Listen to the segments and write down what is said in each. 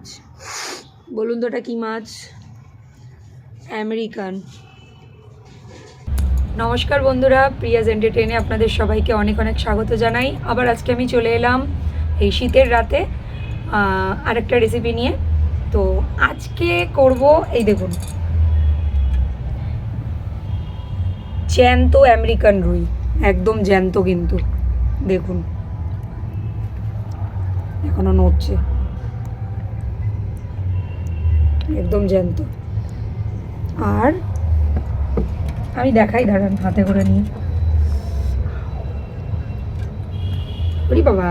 মাছ? বলুন তো এটা কি মাছ? আমেরিকান। নমস্কার বন্ধুরা, প্রিয়াজ এন্টারটেনে আপনাদের সবাইকে অনেক অনেক স্বাগত জানাই। আবার আজকে আমি চলে এলাম এই শীতের রাতে আরেকটা রেসিপি নিয়ে। তো আজকে করব এই দেখুন। জ্যান্ত আমেরিকান রুই, একদম জ্যান্ত কিন্তু। দেখুন। এখনও নড়ছে। একদম জ্যান্ত। আর আমি দেখাই, দাঁড়ান, হাতে করে নিয়ে ওরে বাবা,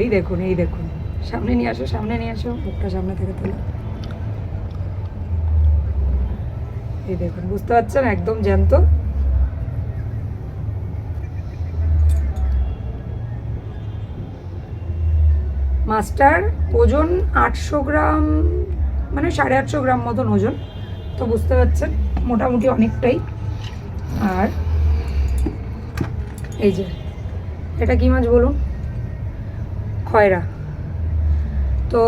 এই দেখুন এই দেখুন। সামনে নিয়ে আসো, সামনে নিয়ে আসো মুখটা সামনে থেকে তোলো। এই দেখুন, বুঝতে পারছেন? একদম জ্যান্ত। মাছটার ওজন আটশো গ্রাম মানে সাড়ে আটশো গ্রাম মতন ওজন। তো বুঝতে পারছেন, মোটামুটি অনেকটাই। আর এই যে, এটা কি মাছ বলুন? খয়রা। তো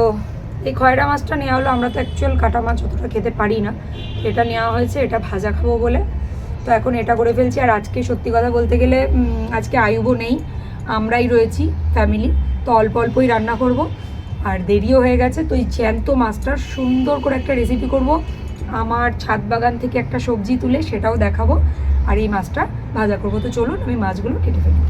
এই খয়রা মাছটা নেওয়া হলো, আমরা তো অ্যাকচুয়াল কাটা মাছ অতটা খেতে পারি না। এটা নেওয়া হয়েছে, এটা ভাজা খাব বলে। তো এখন এটা করে ফেলছি, আর আজকে সত্যি কথা বলতে গেলে আজকে আয়ুবও নেই। আমরাই রয়েছি ফ্যামিলি তো অল্প অল্পই রান্না করব। আর দেরিও হয়ে গেছে তো এই জ্যান্ত মাছটার সুন্দর করে একটা রেসিপি করব। আমার ছাদ বাগান থেকে একটা সবজি তুলে সেটাও দেখাবো আর এই মাছটা ভাজা করব। তো চলুন আমি মাছগুলো কেটে ফেলি।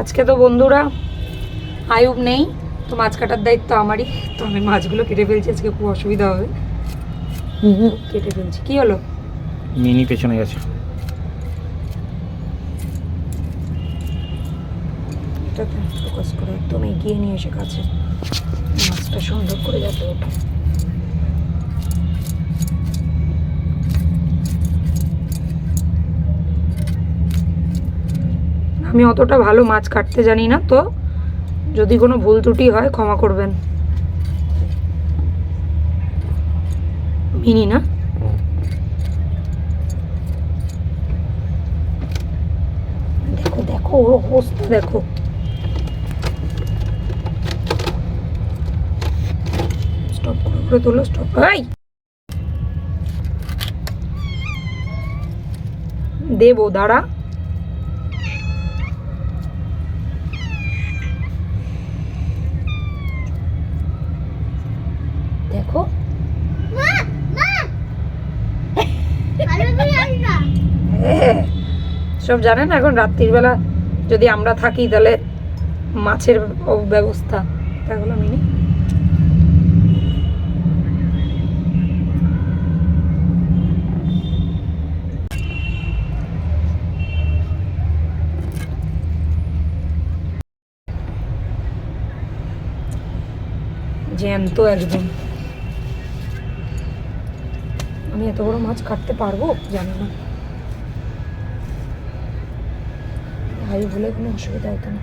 আজকে তো বন্ধুরা আয়ুব নেই তো মাছ কাটার দায়িত্ব আমারই তো আমি মাছগুলো কেটে ফেলছি আজকে খুব অসুবিধা হবে। কেটে ফেলছি। কি হলো? মিনি পেছনে গেছে। এটাতে ফোকাস করে একদম এগিয়ে নিয়ে এসে কাছে। মাছটা সুন্দর করে যাতে ওঠে। আমি অতটা ভালো মাছ কাটতে জানি না তো। যদি কোনো ভুল ত্রুটি হয় ক্ষমা করবেন। মিনি না? দেখো দেখো, ওর অবস্থা দেখো। করে তোলো স্টপ এই। দেবো, দাঁড়া। সব জানেন এখন রাত্রিবেলা যদি আমরা থাকি তাহলে মাছের ব্যবস্থা তাগুলো মিনি জ্যান্ত একদম আমি এত বড় মাছ কাটতে পারব? জানি না। ভাই বলে কোনো অসুবিধা হতো না।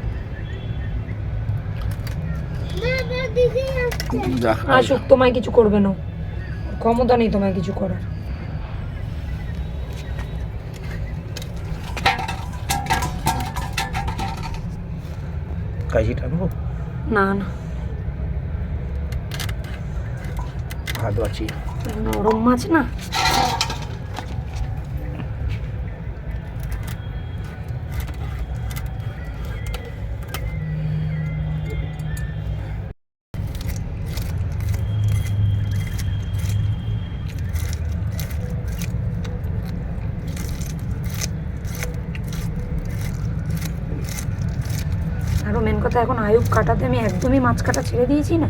আসুক তোমায় কিছু করবে না। ক্ষমতা নেই তোমায় কিছু করার। কাজি টানবো না না। বাঁচি নরম মাছ না? আরও মেন কথা, এখন আয়ুব কাটাতে আমি একদমই মাছ কাটা ছেড়ে দিয়েছি না?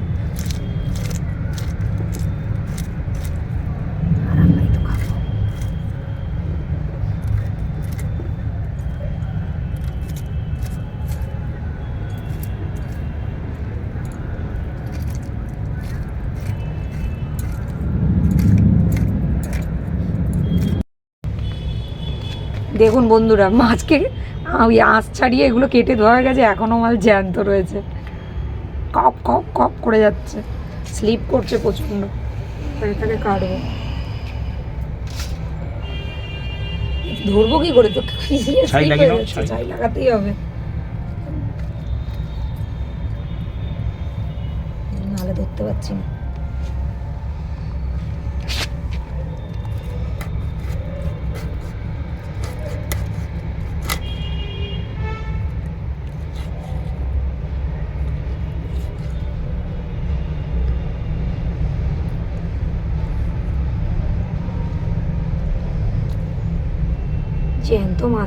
দেখুন বন্ধুরা মাছকে ওই আঁশ ছাড়িয়ে এগুলো কেটে ধোয়া গেছে এখনও মাল জ্যান্ত রয়েছে। কপ কপ কপ করে যাচ্ছে। স্লিপ করছে প্রচণ্ড। এটাকে কাটবো। ধরবো কি করে? তো ছাই লাগাতেই হবে। নাহলে ধরতে পারছি না।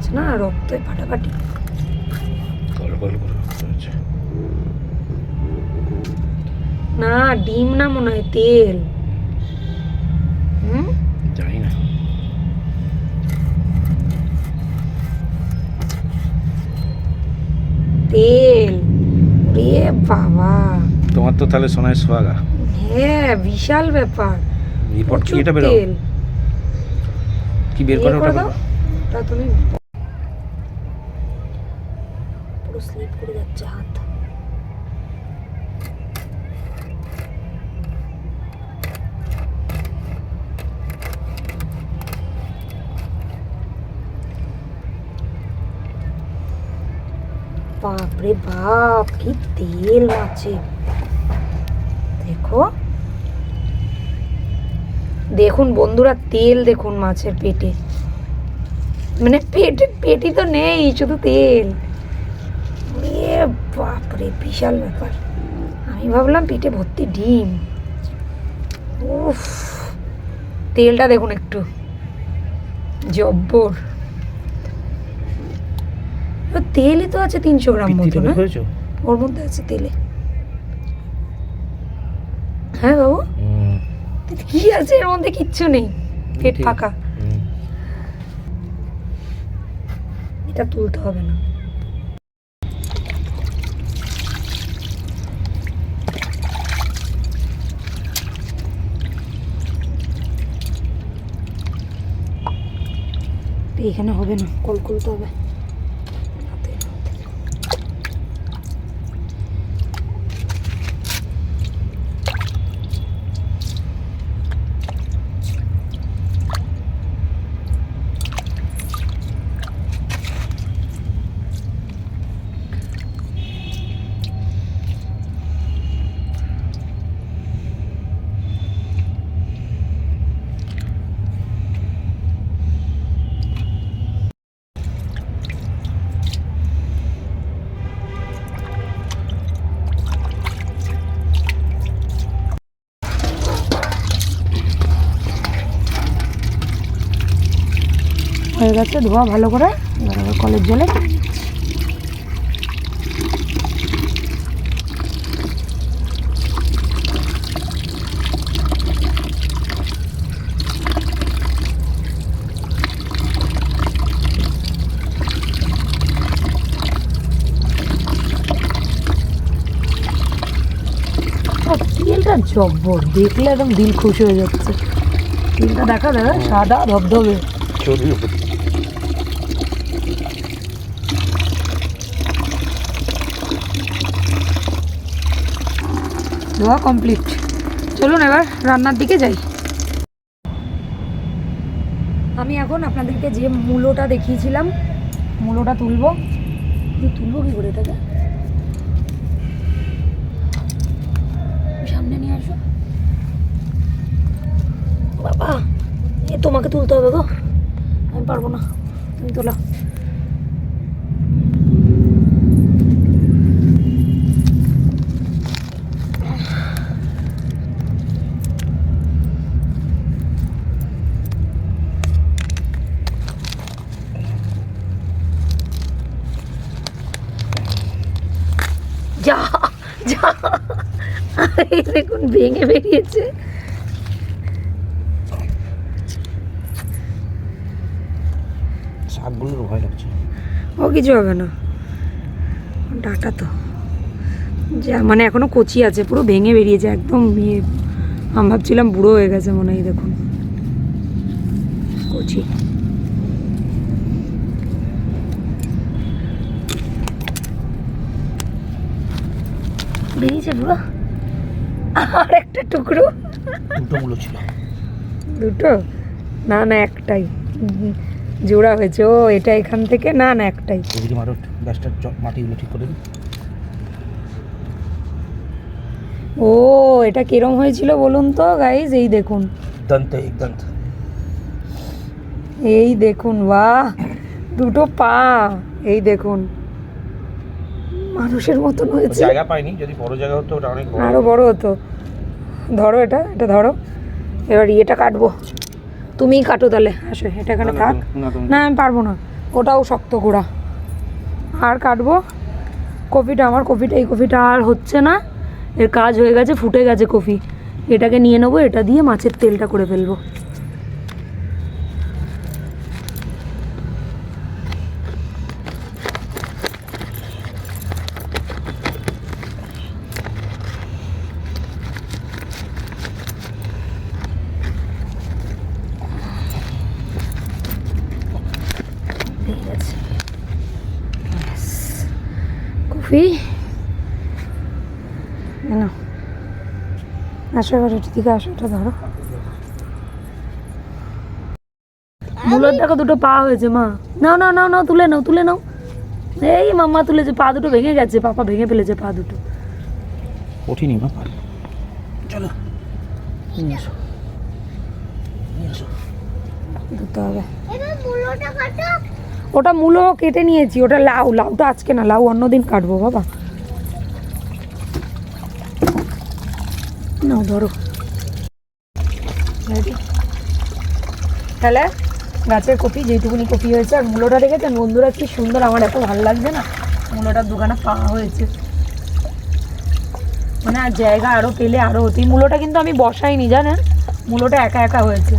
মাছ না ফাটাফাটি। রক্ত হচ্ছে না ডিম না মনে হয় তেল। হুম? জানি না। তেল। রে বাবা। তোমার তো তাহলে সোনায় সোয়াগা হ্যাঁ বিশাল ব্যাপার। রিপোর্ট কি এটা বেরো কি বের করে? ওটা তুমি পুরো স্লিপ করে যাচ্ছে হাত। বাপরে বাপ, কি তেল মাছে দেখো। দেখুন বন্ধুরা, তেল দেখুন মাছের পেটে। মানে পেটে, পেটি তো নেই, শুধু তেল। বাপরে বিশাল ব্যাপার। আমি ভাবলাম পেটে ভর্তি ডিম। উফ তেলটা দেখুন একটু। জব্বর। তেলই তো আছে তিনশো গ্রাম মতো না ওর মধ্যে আছে তেলে। হ্যাঁ বাবু? কি আছে? এর মধ্যে কিচ্ছু নেই। পেট ফাঁকা। এটা তুলতে হবে না। এখানে হবে না। কল খুলতে হবে হাতে। গেছে ধোয়া ভালো করে কলের জলে। তেলটা জব্বর, দেখলে একদম দিল খুশি হয়ে যাচ্ছে। তেলটা দেখা যাবে সাদা ধবধবে। ধোয়া কমপ্লিট চলুন এবার রান্নার দিকে যাই। আমি এখন আপনাদেরকে যে মূলোটা দেখিয়েছিলাম, মূলোটা তুলবো। তুলবো কি করে এটাকে সামনে নিয়ে আসো বাবা এ তোমাকে তুলতে হবে গো আমি পারব না তুমি তোলা যা যা। এই দেখুন ভেঙে বেরিয়েছে। শাকগুলোর ভয় লাগছে। ও কিছু হবে না। ডাটা তো। যা মানে এখনও কচি আছে পুরো ভেঙে বেরিয়েছে একদম ইয়ে। আমি ভাবছিলাম বুড়ো হয়ে গেছে মনে হয় দেখুন। কচি। বেরিয়েছে বুবা আর একটা টুকরো। দুটো ছিল। দুটো? না না একটাই। জোড়া হয়েছে। ও এটা এখান থেকে? না না একটাই। এদিকে মারো ব্যাসটা মাটিগুলো ঠিক করে ও এটা কিরম হয়েছিল বলুন তো গাইজ এই দেখুন। দন্ত দন্ত। এই দেখুন বাহ! দুটো পা। এই দেখুন। মানুষের মতন হয়েছে। জায়গা পাইনি যদি বড় জায়গা হতো ওটা অনেক বড় আরও বড় হতো। ধরো এটা এটা ধরো। এবার ইয়েটা কাটবো। তুমিই কাটো তাহলে আসো এটা এখানে থাক। না, আমি পারব না। ওটাও শক্ত গোড়া। আর কাটবো। কপিটা আমার কপিটা এই কপিটা আর হচ্ছে না। এর কাজ হয়ে গেছে ফুটে গেছে কফি এটাকে নিয়ে নেব এটা দিয়ে মাছের তেলটা করে ফেলব। ঠিক আছে Yes. কফি না আসো এবার এটি দিকে আসো ধরো। মুলোর দেখো দুটো পা হয়েছে মা। নাও নাও নাও নাও তুলে নাও তুলে নাও। এই মাম্মা তুলেছে পা দুটো ভেঙে গেছে পাপা ভেঙে ফেলেছে পা দুটো। ওঠিনি বাবা চলো। নিয়ে এসো নিয়ে ধরতে হবে। ওটা মূলো কেটে নিয়েছি, ওটা লাউ, লাউটা আজকে না, লাউ অন্যদিন কাটবো বাবা। নাও ধরো। তাহলে গাছের কপি যেটুকুনি কপি হয়েছে, আর মূলোটা দেখেছেন? বন্ধুরা, কি সুন্দর, আমার এত ভালো লাগছে না? মূলোটার দোকানে পাওয়া হয়েছে। মানে আর জায়গা আরও পেলে আরও হতো মূলোটা কিন্তু আমি বসাইনি, জানেন? মূলোটা একা একা হয়েছে।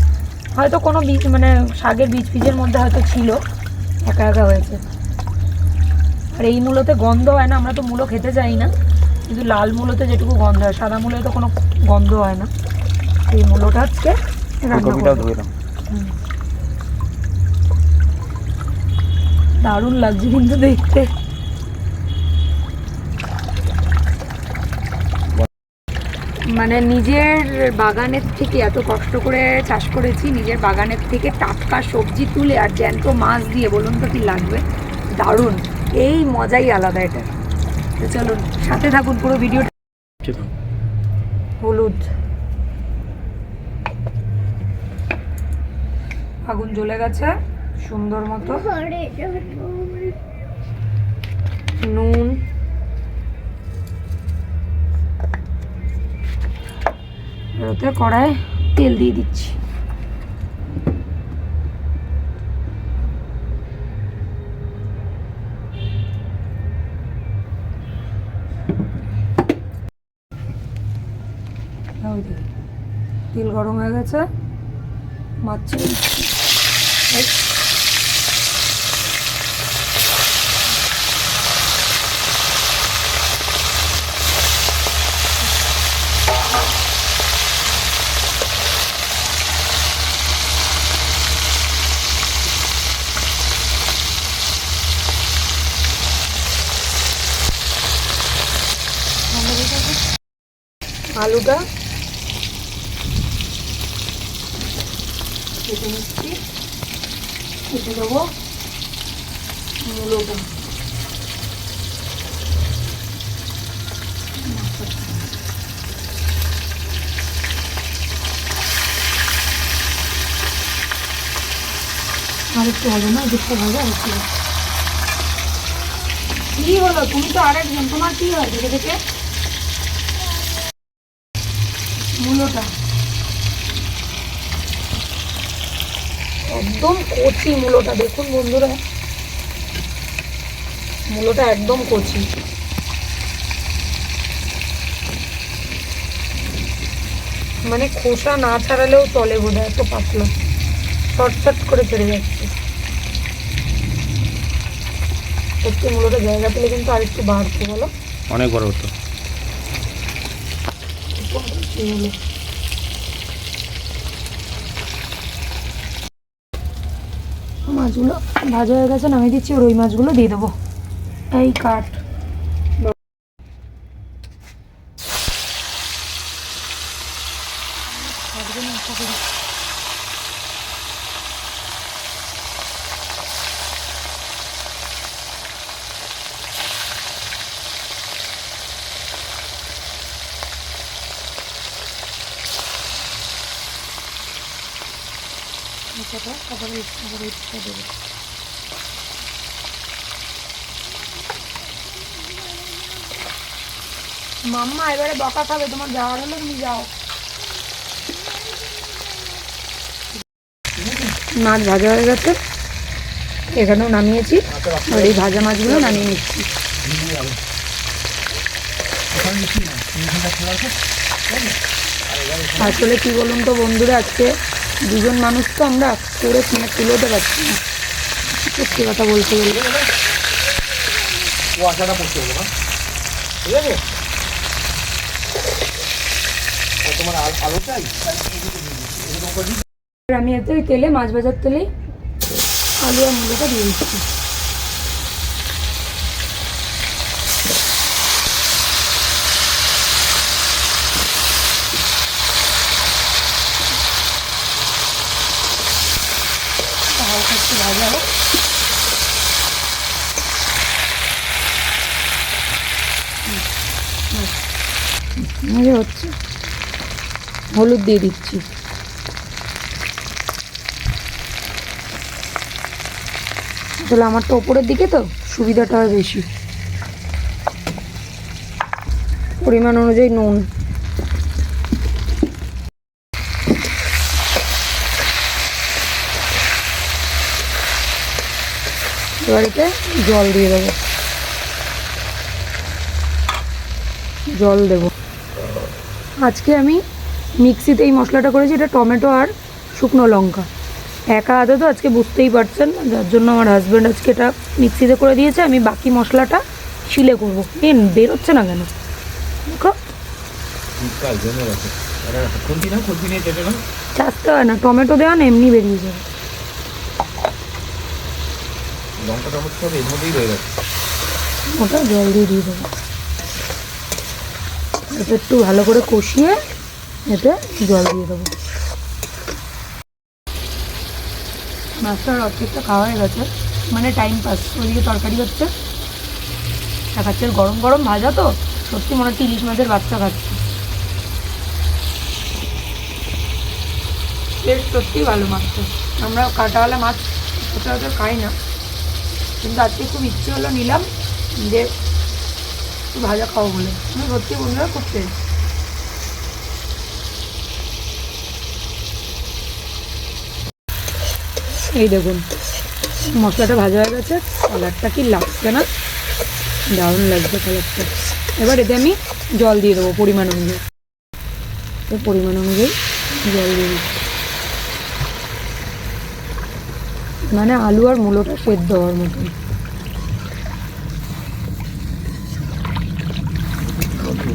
হয়তো কোনো বীজ মানে শাকের বীজ ফিজের মধ্যে হয়তো ছিল। একা একা হয়েছে। আর এই মূলোতে গন্ধ হয় না আমরা তো মূলো খেতে চাই না। কিন্তু লাল মূলোতে যেটুকু গন্ধ হয় সাদা মূলে তো কোনো গন্ধ হয় না। এই মূলোটা আজকে দারুণ লাগছে কিন্তু দেখতে। মানে নিজের বাগানের থেকে এত কষ্ট করে চাষ করেছি নিজের বাগানের থেকে টাটকা সবজি তুলে আর জ্যান্ত মাছ দিয়ে বলুন তো কি লাগবে? দারুণ। এই মজাই আলাদা এটা। তো চলুন সাথে থাকুন পুরো ভিডিও ঠিক আছে। হলুদ। আগুন জ্বলে গেছে সুন্দর মতো। নুন। ওতে কড়ায় তেল দিয়ে দিচ্ছি। তেল গরম হয়ে গেছে। মাছ ছেড়ে দিচ্ছি এই। আলুটা। কেটে নিচ্ছি। কেটে দেবো মূলোটা। হবে না আর হবে। কি হলো? তুমি তো আরেকজন তোমার কি হয় দেখে দেখে। একদম কচি দেখুন বন্ধুরা। একদম কচি। মানে খোসা না ছাড়ালেও চলে বোধ হয় এত পাতলা। শর্টশট করে ছেড়ে যাচ্ছে। সত্যি মূলোটা জায়গা পেলে কিন্তু আরেকটু বাড়ছে বলো। অনেক বড় হতো। মাছগুলো ভাজা হয়ে গেছে নামিয়ে দিচ্ছি ওর ওই মাছগুলো দিয়ে দেবো। এই কাঠ কথা তারপরে ইচ্ছা করে ইচ্ছা দেবে। মাম্মা, এবারে বকা খাবে, তোমার যাওয়ার হলে তুমি যাও। মাছ ভাজা হয়ে গেছে। এখানেও নামিয়েছি। আর এই ভাজা মাছগুলো নামিয়ে নিচ্ছি। আসলে কি বলুন তো বন্ধুরা, আজকে দুজন মানুষ তো আমরা করে কিনে তুলোতে পারছি না। সত্যি কথা বলতে গেলে। কুয়াশাটা পড়তে হবে না ঠিক আছে? তোমার আলো চাই? আমি এতে তেলে মাছ বাজার তেলেই আলু আর মুলোটা দিয়ে দিচ্ছি হালকা একটু ভাজা হোক মজা হচ্ছে, হলুদ দিয়ে দিচ্ছি। আসলে আমারটা ওপরের দিকে তো সুবিধাটা হয় বেশি। পরিমাণ অনুযায়ী নুন। এবারেতে জল দিয়ে দেবো। জল দেব। আজকে আমি মিক্সিতে এই মশলাটা করেছি এটা টমেটো আর শুকনো লঙ্কা। একা হাতে তো আজকে বুঝতেই পারছেন যার জন্য আমার হাজব্যান্ড আজকে এটা মিক্সিতে করে দিয়েছে আমি বাকি মশলাটা শিলে করব। মেন বেরোচ্ছে না কেন? দেখো। চাষতে হয় না টমেটো দেওয়া না এমনি বেরিয়ে যাবে। লঙ্কা টমেটো সব এর মধ্যেই রয়ে গেছে। ওটা জল দিয়ে দিয়ে দেবো। এটা একটু ভালো করে কষিয়ে এতে জল দিয়ে দেবো। মাছটার অর্ধেকটা খাওয়া হয়ে গেছে। মানে টাইম পাস ওইদিকে তরকারি হচ্ছে। দেখাচ্ছে গরম গরম ভাজা তো। সত্যি মনে হচ্ছে ইলিশ মাছের বাচ্চা খাচ্ছে। সত্যিই ভালো মাছটা। আমরা কাটাওয়ালা মাছ সচরাচর খাই না। কিন্তু আজকে খুব ইচ্ছে হলো নিলাম যে একটু ভাজা খাব বলে। সত্যি বন্ধুরা খুব টেস্ট এই দেখুন, মশলাটা ভাজা হয়ে গেছে কালারটা কি লাগছে না? দারুণ লাগছে কালারটা এবার এতে আমি জল দিয়ে দেবো পরিমাণ অনুযায়ী। পরিমাণ অনুযায়ী জল দিয়ে দিচ্ছি। মানে আলু আর মূলোটা সেদ্ধ হওয়ার মতন ওটা দিয়ে দাও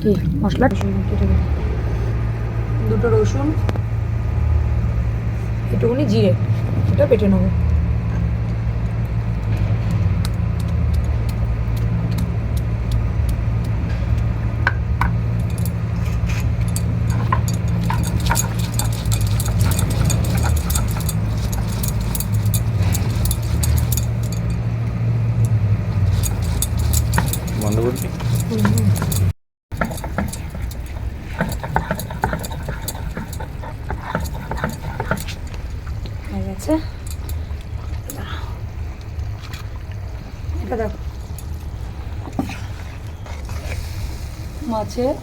কি মশলা? দুটো রসুন একটুখানি জিরে এটা পেটে নেব বন্ধ করছি হয়ে গেছে এটা দেখো মাছের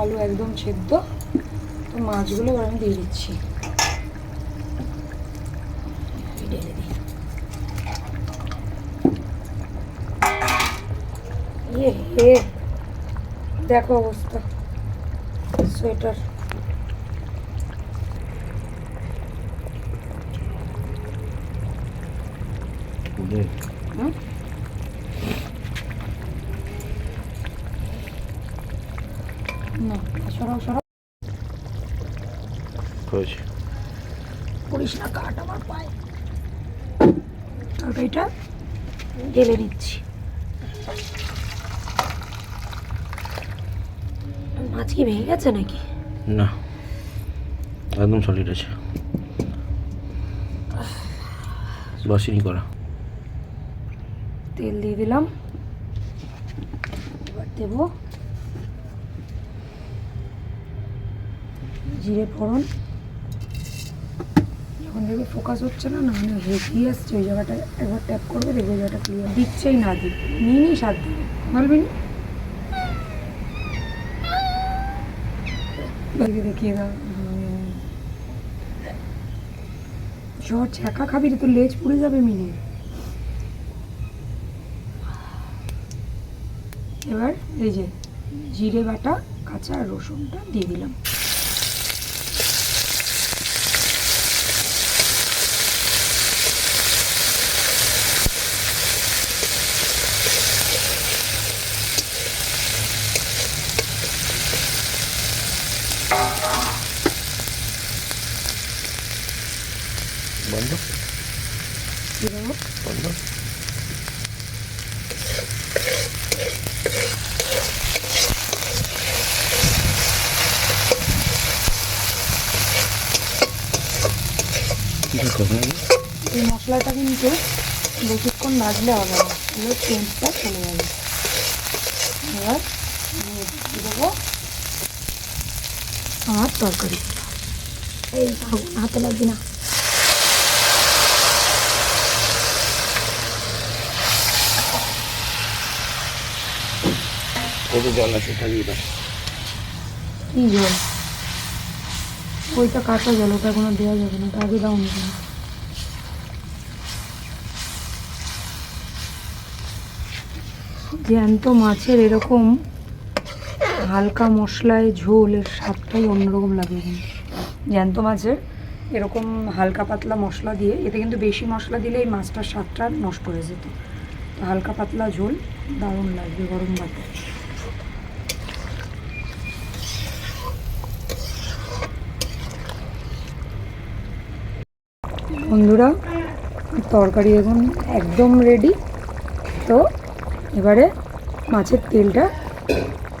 আলু একদম সেদ্ধ। তো মাছগুলো এবার আমি দিয়ে দিচ্ছি। ইয়ে হে দেখো অবস্থা। সোয়েটার। হুম? না সরাও সরাও হয়েছে করিস না কাট আমার পায়ে। তরকারিটা ঢেলে নিচ্ছি মাছ কি ভেঙে গেছে নাকি? না একদম সলিড আছে। বাসিনি করা। তেল দিয়ে দিলাম। এবার দেবো। জিরে ফোড়ন। যখন দেখবে ফোকাস হচ্ছে না না মানে হেঁটিয়ে আসছে, ওই জায়গাটা একবার ট্যাপ করবে, দেখবে জায়গাটা ক্লিয়ার দিচ্ছেই না, দিক নিয়ে নিই স্বাদ দিবে বলবি নি? দেখিয়ে দাও। জ্বর ছ্যাঁকা খাবি রে, তোর লেজ পুড়ে যাবে মিনে এবার এই যে জিরে বাটা, কাঁচা রসুনটা দিয়ে দিলাম। বন্ধ। বন্ধ। এই মশলাটা কিন্তু বেশিক্ষণ ভাজলে হবে না। এগুলো চেঞ্জটা চলে যাবে। এবার দেবো আমার তরকারি। এই হাতে লাগবে না। কত জল আছে খালি কি জল? ওইটা কাঁচা জল ওটা কোনো দেওয়া যাবে না আগে দাও নি জ্যান্ত মাছের এরকম হালকা মশলায় ঝোল, এর স্বাদটাই অন্যরকম লাগে জ্যান্ত মাছের এরকম হালকা পাতলা মশলা দিয়ে, এতে কিন্তু বেশি মশলা দিলে এই মাছটার স্বাদটা নষ্ট হয়ে যেত। হালকা পাতলা ঝোল দারুণ লাগবে গরম ভাতে। বন্ধুরা, তরকারি এখন একদম রেডি তো এবারে মাছের তেলটা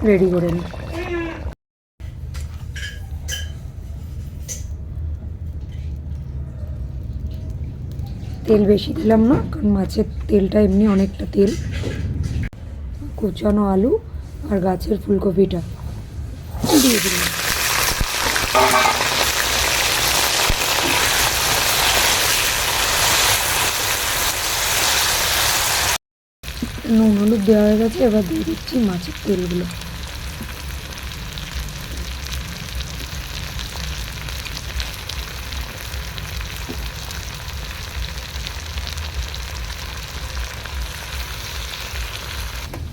রেডি করে নিই। তেল বেশি দিলাম না, কারণ মাছের তেলটা এমনি অনেকটা তেল। কুচানো আলু আর গাছের ফুলকপিটা। দিয়ে দিলাম। নুন হলুদ দেওয়া হয়ে গেছে, এবার দিয়ে দিচ্ছি মাছের তেলগুলো।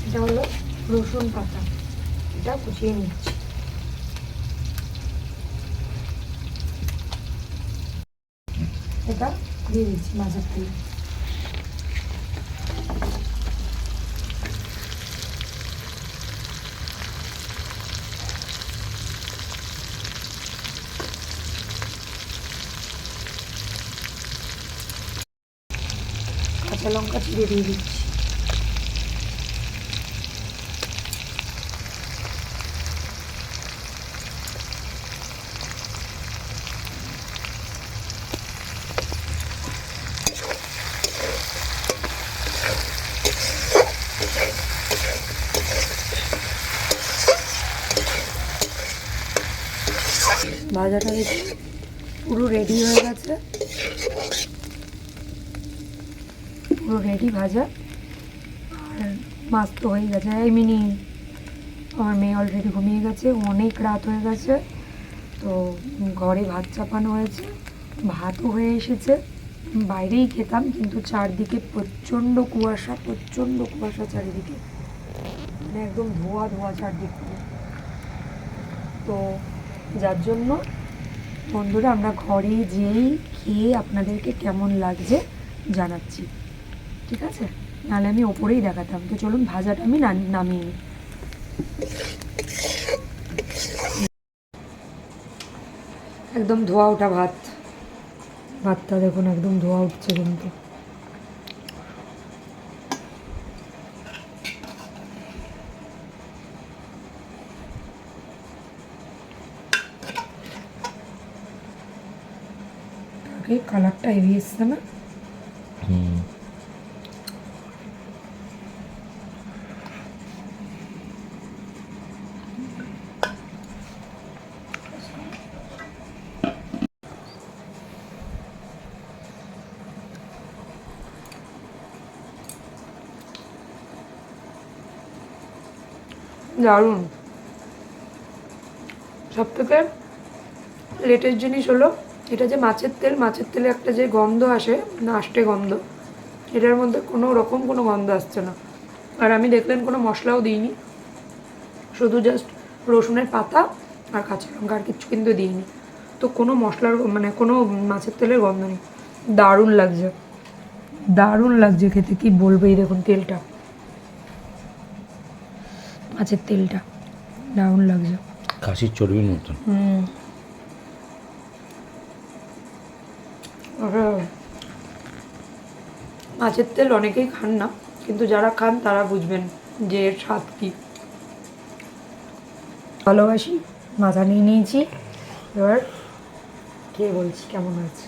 এটা হলো রসুন পাতা। এটা কুচিয়ে নিচ্ছি। এটা দিয়ে দিচ্ছি মাছের তেল। কাঁচা লঙ্কা চিড়ে দিয়ে দিচ্ছি। ভাজাটা পুরো রেডি হয়ে গেছে। পুরো রেডি ভাজা। আর মাছ তো হয়ে গেছে। এই মিনি, আমার মেয়ে অলরেডি ঘুমিয়ে গেছে। অনেক রাত হয়ে গেছে। তো ঘরে ভাত চাপানো হয়েছে। ভাতও হয়ে এসেছে। বাইরেই খেতাম, কিন্তু চারদিকে প্রচণ্ড কুয়াশা প্রচণ্ড কুয়াশা চারিদিকে। মানে একদম ধোয়া ধোয়া চারদিক তো যার জন্য বন্ধুরা, আমরা ঘরে যেই খেয়ে আপনাদেরকে কেমন লাগছে জানাচ্ছি। ঠিক আছে? নাহলে আমি ওপরেই দেখাতাম। তো চলুন ভাজাটা আমি নামিয়ে একদম ধোয়া ওঠা ভাত। ভাতটা দেখুন, একদম ধোয়া উঠছে কিন্তু। কালারটা হেভি এসছে না? দারুণ। সব থেকে লেটেস্ট জিনিস হলো, এটা যে মাছের তেল, মাছের তেলে একটা যে গন্ধ আসে না আষ্টে গন্ধ, এটার মধ্যে কোনো রকম কোনো গন্ধ আসছে না। আর আমি দেখলেন কোনো মশলাও দিইনি, শুধু জাস্ট রসুনের পাতা আর কাঁচা লঙ্কা আর কিচ্ছু কিন্তু দিইনি। তো কোনো মশলার মানে কোনো মাছের তেলের গন্ধ নেই। দারুণ লাগছে। দারুণ লাগছে খেতে, কি বলব এই দেখুন তেলটা। মাছের তেলটা দারুণ লাগছে। খাসির চর্বির মতন। হুম। আর মাছের তেল অনেকেই খান না কিন্তু যারা খান তারা বুঝবেন যে এর স্বাদ কী। ভালোবাসি মাথা নিয়ে নিয়েছি এবার কে বলছি কেমন আছে।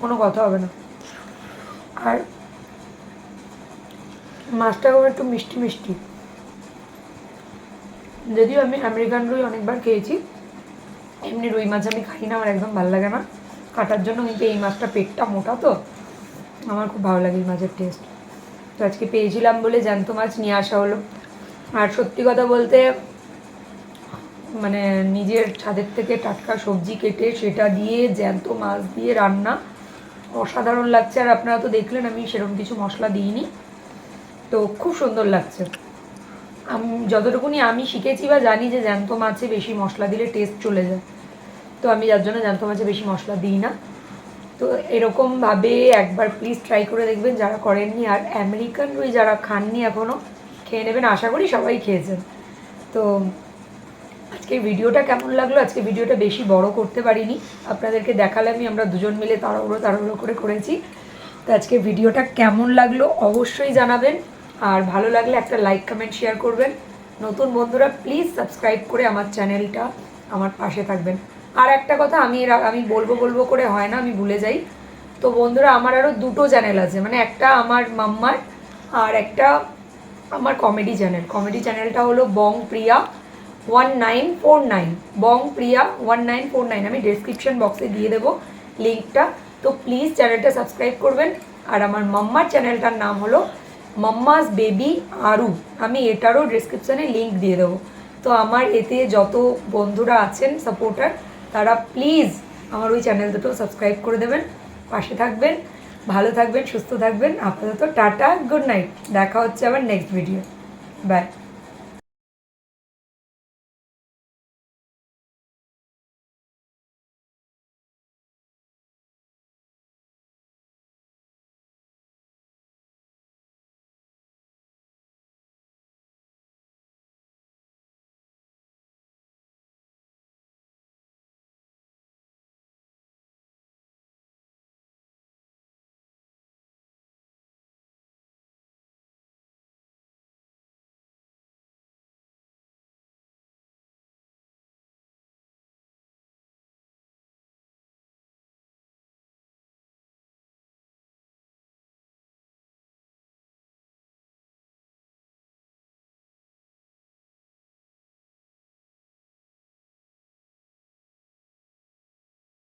কোনো কথা হবে না। আর মাছটাও একটু মিষ্টি মিষ্টি। যদিও আমি আমেরিকান রুই অনেকবার খেয়েছি, এমনি রুই মাছ আমি খাই না, আমার একদম ভালো লাগে না। কাটার জন্য কিন্তু এই মাছটা পেটটা মোটা তো, আমার খুব ভালো লাগে এই মাছের টেস্ট তো আজকে পেয়েছিলাম বলে জ্যান্ত মাছ নিয়ে আসা হলো। আর সত্যি কথা বলতে মানে নিজের ছাদের থেকে টাটকা সবজি কেটে সেটা দিয়ে জ্যান্ত মাছ দিয়ে রান্না অসাধারণ লাগছে, আর আপনারা তো দেখলেন আমি সেরকম কিছু মশলা দিইনি। তো খুব সুন্দর লাগছে। আমি যতটুকুনি আমি শিখেছি বা জানি যে জ্যান্ত মাছে বেশি মশলা দিলে টেস্ট চলে যায়। তো আমি যার জন্য জ্যান্ত মাছে বেশি মশলা দিই না। তো এরকমভাবে একবার প্লিজ ট্রাই করে দেখবেন যারা করেননি। আর আমেরিকান রুই যারা খাননি এখনও খেয়ে নেবেন, আশা করি সবাই খেয়েছেন। তো আজকে ভিডিওটা কেমন লাগল? আজকে ভিডিওটা বেশি বড় করতে পারিনি। আপনাদেরকে দেখালামই আমরা দুজন মিলে তাড়াহুড়ো তাড়াহুড়ো করে করেছি। তো আজকে ভিডিওটা কেমন লাগল অবশ্যই জানাবেন। আর ভালো লাগলে একটা লাইক, কমেন্ট, শেয়ার করবেন। নতুন বন্ধুরা, প্লিজ সাবস্ক্রাইব করে আমার চ্যানেলটা আমার পাশে থাকবেন। আর একটা কথা, আমি এর, আমি বলব বলব করে হয় না, আমি ভুলে যাই। তো বন্ধুরা, আমার আরও দুটো চ্যানেল আছে। মানে একটা আমার মাম্মার আর একটা আমার কমেডি চ্যানেল। কমেডি চ্যানেলটা হলো Bong Priya. One nine four nine Bong Priya one nine four nine আমি ডেসক্রিপশন বক্সে দিয়ে দেবো লিঙ্কটা তো প্লিজ চ্যানেলটা সাবস্ক্রাইব করবেন। আর আমার মাম্মার চ্যানেলটার নাম হলো মাম্মাস বেবি আরু। আমি এটারও ডিসক্রিপশানে লিঙ্ক দিয়ে দেবো। তো আমার এতে যত বন্ধুরা আছেন সাপোর্টার তারা প্লিজ আমার ওই চ্যানেল দুটো সাবস্ক্রাইব করে দেবেন। পাশে থাকবেন, ভালো থাকবেন, সুস্থ থাকবেন। আপাতত টাটা গুড নাইট দেখা হচ্ছে আবার নেক্সট ভিডিও বাই